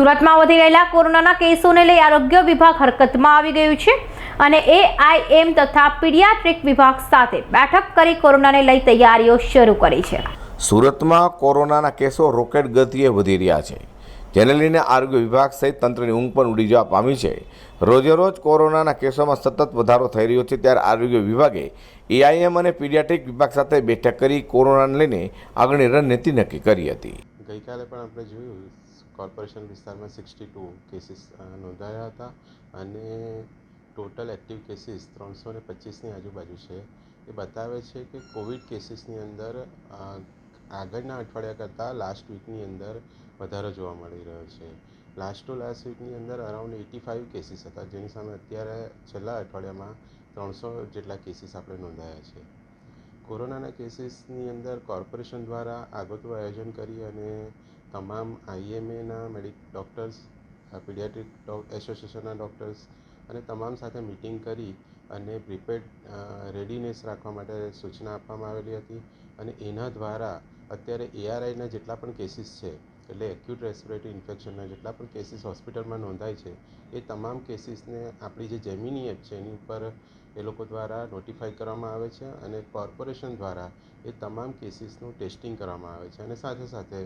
સુરતમાં વધી રહેલા કોરોનાના કેસોને લઈ આરોગ્ય વિભાગ હરકતમાં આવી ગયું છે અને એઆઈએમ તથા પીડિયાટ્રિક વિભાગ સાથે બેઠક કરી કોરોનાને લઈ તૈયારીઓ શરૂ કરી છે. સુરતમાં કોરોનાના કેસો રોકેટ ગતિએ વધી રહ્યા છે. જેને લઈને આરોગ્ય વિભાગ સહિત તંત્રની ઊંઘ પણ ઉડી જવા પામી છે. રોજેરોજ કોરોનાના કેસોમાં સતત વધારો થઈ રહ્યો છે ત્યારે આરોગ્ય વિભાગે એઆઈએમ અને પીડિયાટ્રિક વિભાગ સાથે બેઠક કરી કોરોનાને લઈને આગળની રણનીતિ નક્કી કરી હતી. ગઈકાલે પણ આપણે જોયું, કોર્પોરેશન વિસ્તારમાં સિક્સટી ટુ કેસીસ નોંધાયા હતા અને ટોટલ એક્ટિવ કેસીસ ત્રણસો ને પચીસની આજુબાજુ છે. એ બતાવે છે કે કોવિડ કેસીસની અંદર આગળના અઠવાડિયા કરતાં લાસ્ટ વીકની અંદર વધારો જોવા મળી રહ્યો છે. લાસ્ટ ટુ લાસ્ટ વીકની અંદર અરાઉન્ડ એટી ફાઇવ કેસીસ હતા, જેની સામે અત્યારે છેલ્લા અઠવાડિયામાં ત્રણસો જેટલા કેસીસ આપણે નોંધાયા છે. કોરોનાના કેસીસની અંદર કોર્પોરેશન દ્વારા આગોતરું આયોજન કરી અને તમામ આઈએમએના મેડિક, ડૉક્ટર્સ પીડિયાટ્રિક એસોસિએશનના ડૉક્ટર્સ અને તમામ સાથે મિટિંગ કરી અને પ્રિપેડ રેડીનેસ રાખવા માટે સૂચના આપવામાં આવેલી હતી અને એના દ્વારા અત્યારે એઆરઆઈના જેટલા પણ કેસીસ છે એટલે એક્યુટ રેસ્પિરેટરી ઇન્ફેક્શનના જેટલા પણ કેસીસ હોસ્પિટલમાં નોંધાય છે, એ તમામ કેસીસને આપણી જે જેમિની એપ છે, એની ઉપર એ લોકો દ્વારા નોટિફાઈ કરવામાં આવે છે અને કોર્પોરેશન દ્વારા એ તમામ કેસીસનું ટેસ્ટિંગ કરવામાં આવે છે. અને સાથે સાથે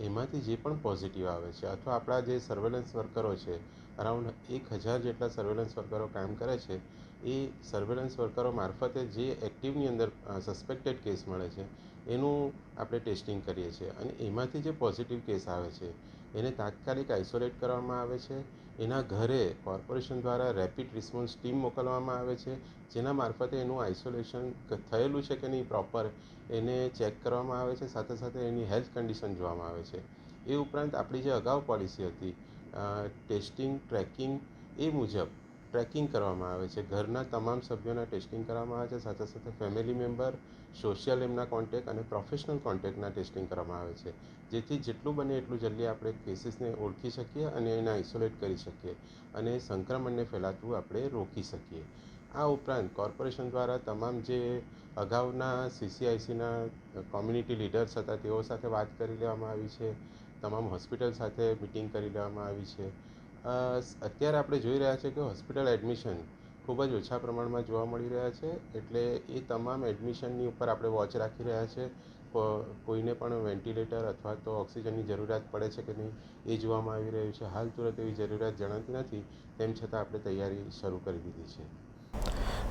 એમાંથી જે પણ પોઝિટિવ આવે છે અથવા આપણા જે સર્વેલન્સ વર્કરો છે અરાઉન્ડ એક હજાર જેટલા સર્વેલન્સ વર્કરો કામ કરે છે, એ સર્વેલન્સ વર્કરો મારફતે જે એક્ટિવની અંદર સસ્પેક્ટેડ કેસ મળે છે એનું આપણે ટેસ્ટિંગ કરીએ છીએ. અને એમાંથી જે પોઝિટિવ કેસ આવે છે, એને તાત્કાલિક આઇસોલેટ કરવામાં આવે છે. એના ઘરે કોર્પોરેશન દ્વારા રેપિડ રિસ્પોન્સ ટીમ મોકલવામાં આવે છે, જેના મારફતે એનું આઇસોલેશન થયેલું છે કે નહીં પ્રોપર, એને ચેક કરવામાં આવે છે. સાથે સાથે એની હેલ્થ કન્ડિશન જોવામાં આવે છે. એ ઉપરાંત આપણી જે અગાઉ પોલિસી હતી ટેસ્ટિંગ, ટ્રેકિંગ એ મુજબ ટ્રેકિંગ કરવામાં આવે છે. ઘરના તમામ સભ્યોના ટેસ્ટિંગ કરવામાં આવે છે. સાથે સાથે ફેમિલી મેમ્બર, સોશિયલ એમના કોન્ટેક અને પ્રોફેશનલ કોન્ટેકના ટેસ્ટિંગ કરવામાં આવે છે. જેથી જેટલું બને એટલું જલ્દી આપણે કેસીસને ઓળખી શકીએ અને એને આઇસોલેટ કરી શકીએ અને સંક્રમણને ફેલાતું આપણે રોકી શકીએ. આ ઉપરાંત કોર્પોરેશન દ્વારા તમામ જે અગાઉના સીસીઆઈસીના કોમ્યુનિટી લીડર્સ હતા તેઓ સાથે વાત કરી લેવામાં આવી છે. તમામ હોસ્પિટલ સાથે મિટિંગ કરી લેવામાં આવી છે. અત્યારે આપણે જોઈ રહ્યા છે કે હોસ્પિટલ એડમિશન ખૂબ જ ઓછા પ્રમાણમાં જોવા મળી રહ્યા છે. એટલે એ તમામ એડમિશનની ઉપર આપણે વોચ રાખી રહ્યા છે. કોઈને પણ વેન્ટિલેટર અથવા તો ઓક્સિજનની જરૂરિયાત પડે છે કે નહીં એ જોવામાં આવી રહ્યું છે. હાલ તુરંત એવી જરૂરિયાત જણાતી નથી. તેમ છતાં આપણે તૈયારી શરૂ કરી દીધી છે.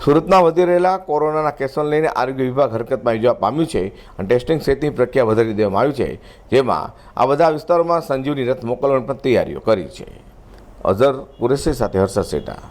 સુરતમાં વધી રહેલા કોરોનાના કેસોને લઈને આરોગ્ય વિભાગ હરકતમાં યોજવા પામ્યું છે અને ટેસ્ટિંગ સહિતની પ્રક્રિયા વધારી દેવામાં આવી છે. જેમાં આ બધા વિસ્તારોમાં સંજીવની રથ મોકલવાની પણ તૈયારીઓ કરી છે. અઝર કુરેશી સાથે હર્ષદ સેટા